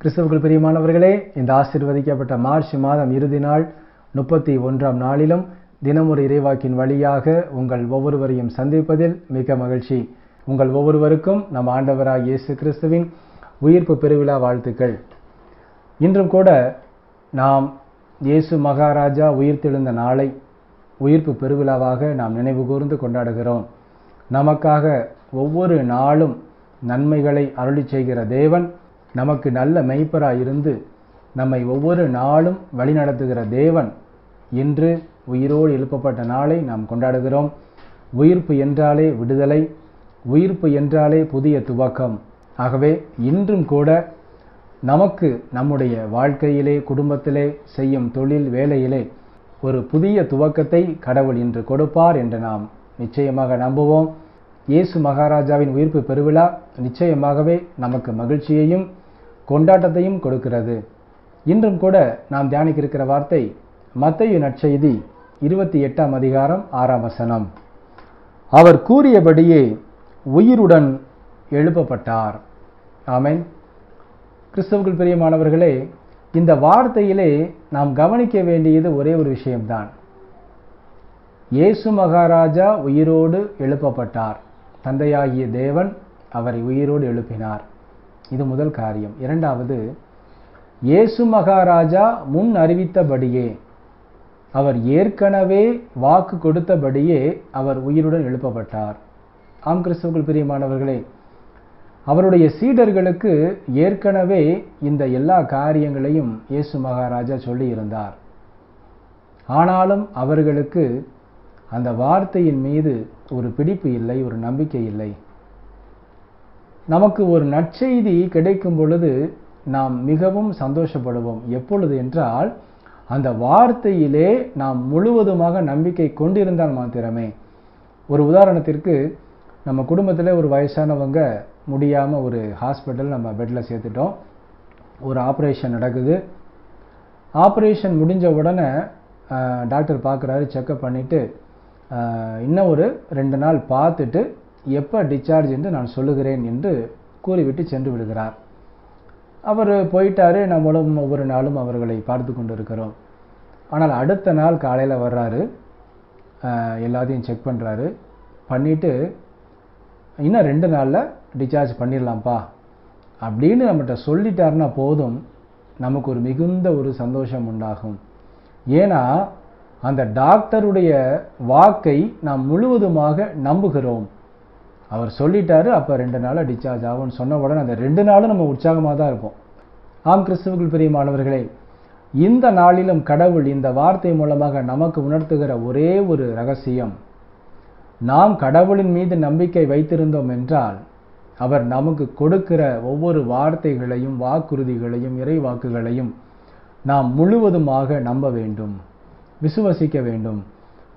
கிறிஸ்தவர்கள் பிரியமானவர்களே இந்த ஆசீர்வதிக்கப்பட்ட மார்ச் மாதம் இறுதி நாள் முப்பத்தி ஒன்றாம் நாளிலும் தினமொரு இறைவாக்கின் வழியாக உங்கள் ஒவ்வொருவரையும் சந்திப்பதில் மிக மகிழ்ச்சி. உங்கள் ஒவ்வொருவருக்கும் நம் ஆண்டவராக இயேசு கிறிஸ்துவின் உயிர்ப்பு பெருவிழா வாழ்த்துக்கள். இன்றும் கூட நாம் இயேசு மகாராஜா உயிர்த்தெழுந்த நாளை உயிர்ப்பு பெருவிழாவாக நாம் நினைவு கூர்ந்து கொண்டாடுகிறோம். நமக்காக ஒவ்வொரு நாளும் நன்மைகளை அருளி செய்கிற தேவன் நமக்கு நல்ல மெய்ப்பராக இருந்து நம்மை ஒவ்வொரு நாளும் வழிநடத்துகிற தேவன் இன்று உயிரோடு எழுப்பப்பட்ட நாளை நாம் கொண்டாடுகிறோம். உயிர்ப்பு என்றாலே விடுதலை உயிர்ப்பு என்றாலே புதிய துவக்கம். ஆகவே இன்றும் கூட நமக்கு நம்முடைய வாழ்க்கையிலே குடும்பத்திலே செய்யும் தொழில் வேலையிலே ஒரு புதிய துவக்கத்தை கடவுள் இன்று கொடுப்பார் என்று நாம் நிச்சயமாக நம்புவோம். இயேசு மகாராஜாவின் உயிர்ப்பு பெருவிழா நிச்சயமாகவே நமக்கு மகிழ்ச்சியையும் கொண்டாட்டத்தையும் கொடுக்கிறது. இன்றும் கூட நாம் தியானிக்க இருக்கிற வார்த்தை மத்தையு நற்செய்தி இருபத்தி எட்டாம் அதிகாரம் ஆறாம் வசனம். அவர் கூறியபடியே உயிருடன் எழுப்பப்பட்டார். ஆமேன். கிறிஸ்தவர்கள் பிரியமானவர்களே இந்த வார்த்தையிலே நாம் கவனிக்க வேண்டியது ஒரே ஒரு விஷயம்தான். இயேசு மகாராஜா உயிரோடு எழுப்பப்பட்டார். தந்தையாகிய தேவன் அவரை உயிரோடு எழுப்பினார். இது முதல் காரியம். இரண்டாவது இயேசு மகாராஜா முன் அறிவித்தபடியே அவர் ஏற்கனவே வாக்கு கொடுத்தபடியே அவர் உயிருடன் எழுப்பப்பட்டார். ஆம் கிறிஸ்துவுக்குள் பிரியமானவர்களே அவருடைய சீடர்களுக்கு ஏற்கனவே இந்த எல்லா காரியங்களையும் இயேசு மகாராஜா சொல்லியிருந்தார். ஆனாலும் அவர்களுக்கு அந்த வார்த்தையின் மீது ஒரு பிடிப்பு இல்லை ஒரு நம்பிக்கை இல்லை. நமக்கு ஒரு நற்செய்தி கிடைக்கும் பொழுது நாம் மிகவும் சந்தோஷப்படுவோம். எப்பொழுது என்றால் அந்த வார்த்தையிலே நாம் முழுவதுமாக நம்பிக்கை கொண்டிருந்தால் மாத்திரமே. ஒரு உதாரணத்திற்கு நம்ம குடும்பத்தில் ஒரு வயசானவங்க முடியாமல் ஒரு ஹாஸ்பிட்டல் நம்ம பெட்டில் சேர்த்துட்டோம். ஒரு ஆப்ரேஷன் நடக்குது. ஆப்ரேஷன் முடிஞ்ச உடனே டாக்டர் பார்க்குறாரு செக்கப் பண்ணிவிட்டு இன்னும் ஒரு ரெண்டு நாள் பார்த்துட்டு எப்போ டிஸ்சார்ஜ் என்று நான் சொல்லுகிறேன் என்று கூறிவிட்டு சென்று விடுகிறார். அவர் போயிட்டாரு நம்மளும் ஒவ்வொரு நாளும் அவர்களை பார்த்து கொண்டு இருக்கிறோம் ஆனால் அடுத்த நாள் காலையில் வர்றாரு எல்லாத்தையும் செக் பண்ணுறாரு பண்ணிவிட்டு இன்னும் ரெண்டு நாளில் டிஸ்சார்ஜ் பண்ணிடலாம்ப்பா அப்படின்னு நம்மகிட்ட சொல்லிட்டாருன்னா போதும் நமக்கு ஒரு மிகுந்த ஒரு சந்தோஷம் உண்டாகும். ஏன்னா அந்த டாக்டருடைய வாக்கை நாம் முழுவதுமாக நம்புகிறோம். அவர் சொல்லிட்டாரு அப்போ ரெண்டு நாளாக டிஸ்சார்ஜ் ஆகும்னு சொன்ன உடனே அந்த ரெண்டு நாளும் நம்ம உற்சாகமாக தான் இருப்போம். ஆம் கிறிஸ்துவுக்குள் பிரியமானவர்களே இந்த நாளிலும் கடவுள் இந்த வார்த்தை மூலமாக நமக்கு உணர்த்துகிற ஒரே ஒரு ரகசியம் நாம் கடவுளின் மீது நம்பிக்கை வைத்திருந்தோம் என்றால் அவர் நமக்கு கொடுக்கிற ஒவ்வொரு வார்த்தைகளையும் வாக்குறுதிகளையும் இறை வாக்குகளையும் நாம் முழுவதுமாக நம்ப வேண்டும் விசுவசிக்க வேண்டும்.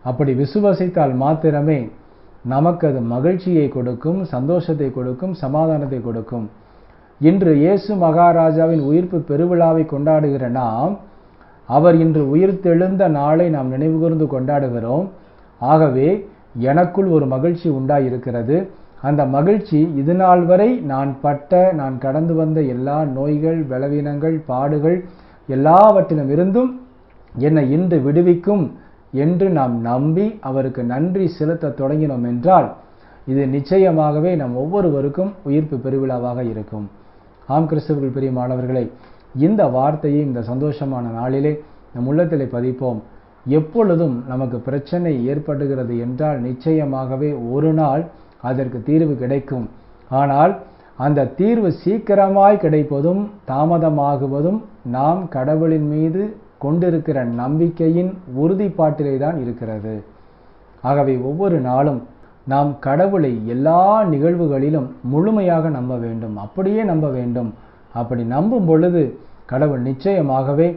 அப்படி விசுவசித்தால் மாத்திரமே நமக்கு அது மகிழ்ச்சியை கொடுக்கும் சந்தோஷத்தை கொடுக்கும் சமாதானத்தை கொடுக்கும். இன்று இயேசு மகாராஜாவின் உயிர்ப்பு பெருவிழாவை கொண்டாடுகிற நாம் அவர் இன்று உயிர்த்தெழுந்த நாளை நாம் நினைவுகூர்ந்து கொண்டாடுகிறோம். ஆகவே எனக்குள் ஒரு மகிழ்ச்சி உண்டாயிருக்கிறது. அந்த மகிழ்ச்சி இது நாள் வரை நான் பட்ட நான் கடந்து வந்த எல்லா நோய்கள் பலவீனங்கள் பாடுகள் எல்லாவற்றிலும் இருந்தும் என்னை இன்று விடுவிக்கும் என்று நாம் நம்பி அவருக்கு நன்றி செலுத்த தொடங்கினோம் என்றால் இது நிச்சயமாகவே நம் ஒவ்வொருவருக்கும் உயிர்ப்பு பெருவிழாவாக இருக்கும். ஆம் கிறிஸ்தவர்கள் மாணவர்களை இந்த வார்த்தையை இந்த சந்தோஷமான நாளிலே நம் உள்ளத்திலே பதிப்போம். எப்பொழுதும் நமக்கு பிரச்சனை ஏற்படுகிறது என்றால் நிச்சயமாகவே ஒரு நாள் அதற்கு தீர்வு கிடைக்கும். ஆனால் அந்த தீர்வு சீக்கிரமாய் கிடைப்பதும் தாமதமாகுவதும் நாம் கடவுளின் மீது கொண்டிருக்கிற நம்பிக்கையின் உறுதிப்பாட்டிலே தான் இருக்கிறது. ஆகவே ஒவ்வொரு நாளும் நாம் கடவுளை எல்லா நிகழ்வுகளிலும் முழுமையாக நம்ப வேண்டும். அப்படியே நம்ப வேண்டும். அப்படி நம்பும் பொழுது கடவுள் நிச்சயமாகவே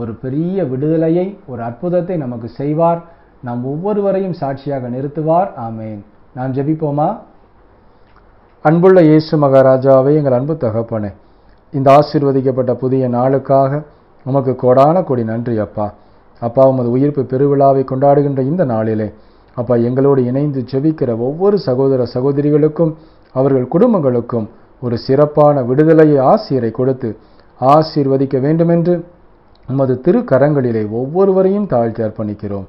ஒரு பெரிய விடுதலையை ஒரு அற்புதத்தை நமக்கு செய்வார். நாம் ஒவ்வொருவரையும் சாட்சியாக நிறுத்துவார். ஆமேன். நாம் ஜெபிப்போமா? அன்புள்ள இயேசு மகாராஜாவை எங்கள் அன்பு தகப்பனே இந்த ஆசீர்வதிக்கப்பட்ட புதிய நாளுக்காக உமக்கு கோடான கொடி நன்றி அப்பா. அப்பா உமது உயிர்ப்பு பெருவிழாவை கொண்டாடுகின்ற இந்த நாளிலே அப்பா எங்களோடு இணைந்து செவிக்கிற ஒவ்வொரு சகோதர சகோதரிகளுக்கும் அவர்கள் குடும்பங்களுக்கும் ஒரு சிறப்பான விடுதலையை ஆசிரியரை கொடுத்து ஆசீர்வதிக்க வேண்டுமென்று உமது திருக்கரங்களிலே ஒவ்வொருவரையும் தாழ்த்தி அர்ப்பணிக்கிறோம்.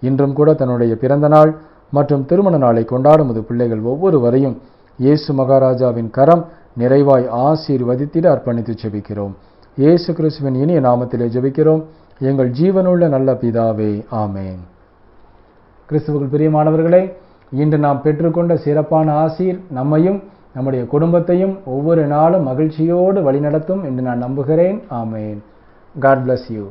இன்றும் கூட தன்னுடைய பிறந்த நாள் மற்றும் திருமண நாளை கொண்டாடும் பிள்ளைகள் ஒவ்வொருவரையும் இயேசு மகாராஜாவின் கரம் நிறைவாய் ஆசீர்வதித்திட அர்ப்பணித்து செபிக்கிறோம். இயேசு கிறிஸ்துவின் இனிய நாமத்திலே ஜெபிக்கிறோம். எங்கள் ஜீவனுள்ள நல்ல பிதாவே ஆமேன். கிறிஸ்துவுக்குள் பிரியமானவர்களே இன்று நாம் பெற்றுக்கொண்ட சிறப்பான ஆசீர் நம்மையும் நம்முடைய குடும்பத்தையும் ஒவ்வொரு நாளும் மகிழ்ச்சியோடு வழிநடத்தும் என்று நான் நம்புகிறேன். ஆமேன். God bless you